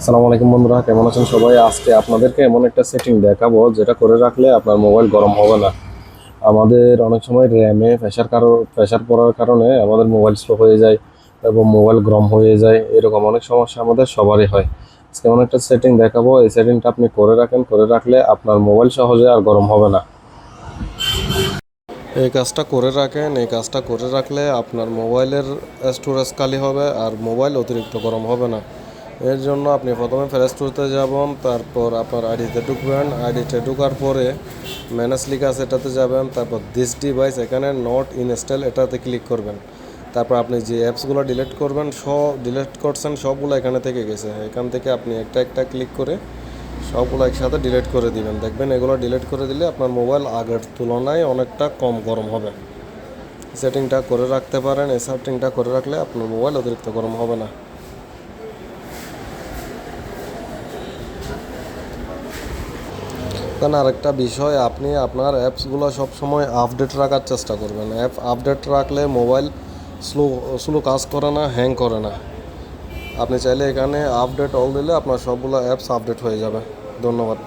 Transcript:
আসসালামু আলাইকুম বন্ধুরা, কেমন আছেন সবাই? আজকে আপনাদেরকে এমন একটা সেটিং দেখাবো যেটা করে রাখলে আপনার মোবাইল গরম হবে না। আমাদের অনেক সময় র্যামে প্রেশার কারও প্রেশার পড়ার কারণে আমাদের মোবাইল স্লো হয়ে যায় এবং মোবাইল গরম হয়ে যায়, এরকম অনেক সমস্যা আমাদের সবারই হয়। আজকে এমন একটা সেটিং দেখাবো, এই সেটিংটা আপনি করে রাখেন, করে রাখলে আপনার মোবাইল সহজে আর গরম হবে না। এই কাজটা করে রাখেন, এই কাজটা করে রাখলে আপনার মোবাইলের স্টোরেজ খালি হবে আর মোবাইল অতিরিক্ত গরম হবে না। এর জন্য আপনি প্রথমে প্লে স্টোরতে যাবেন, তারপর আপনার আইডিতে ঢুকবেন। আইডিতে ঢুকার পরে ম্যানেজ আছে এটাতে যাবেন, তারপর দিস ডিভাইস এখানে নট ইনস্টল এটাতে ক্লিক করবেন। তারপর আপনি যে অ্যাপসগুলো ডিলিট করবেন, সব ডিলিট করছেন, সবগুলো এখানে থেকে গেছে। এখান থেকে আপনি একটা একটা ক্লিক করে সবগুলো একসাথে ডিলিট করে দিবেন। দেখবেন এগুলো ডিলিট করে দিলে আপনার মোবাইল আগের তুলনায় অনেকটা কম গরম হবে। সেটিংটা করে রাখতে পারেন, এই সেটিংটা করে রাখলে আপনার মোবাইল অতিরিক্ত গরম হবে না। কারণ আরেকটা বিষয়, আপনি আপনার অ্যাপসগুলো সবসময় আপডেট রাখার চেষ্টা করবেন। অ্যাপ আপডেট রাখলে মোবাইল স্লো স্লো কাজ করে না, হ্যাং করে না। আপনি চাইলে এখানে আপডেট অল দিলে আপনার সবগুলো অ্যাপস আপডেট হয়ে যাবে। ধন্যবাদ।